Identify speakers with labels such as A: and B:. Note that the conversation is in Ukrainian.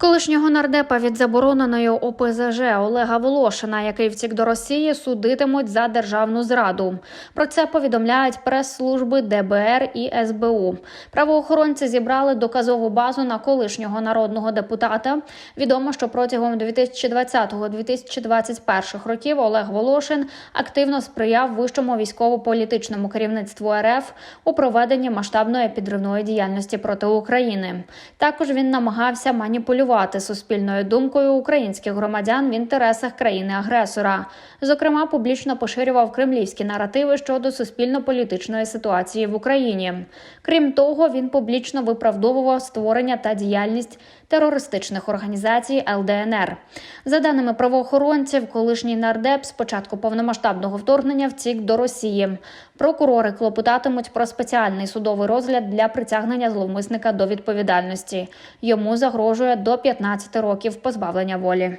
A: Колишнього нардепа від забороненої ОПЗЖ Олега Волошина, який втік до Росії, судитимуть за державну зраду. Про це повідомляють прес-служби ДБР і СБУ. Правоохоронці зібрали доказову базу на колишнього народного депутата. Відомо, що протягом 2020-2021 років Олег Волошин активно сприяв вищому військово-політичному керівництву РФ у проведенні масштабної підривної діяльності проти України. Також він намагався маніпулювати суспільною думкою українських громадян в інтересах країни-агресора. Зокрема, публічно поширював кремлівські наративи щодо суспільно-політичної ситуації в Україні. Крім того, він публічно виправдовував створення та діяльність терористичних організацій ЛДНР. За даними правоохоронців, колишній нардеп з початку повномасштабного вторгнення втік до Росії. Прокурори клопотатимуть про спеціальний судовий розгляд для притягнення зловмисника до відповідальності. Йому загрожує до 15 років позбавлення волі.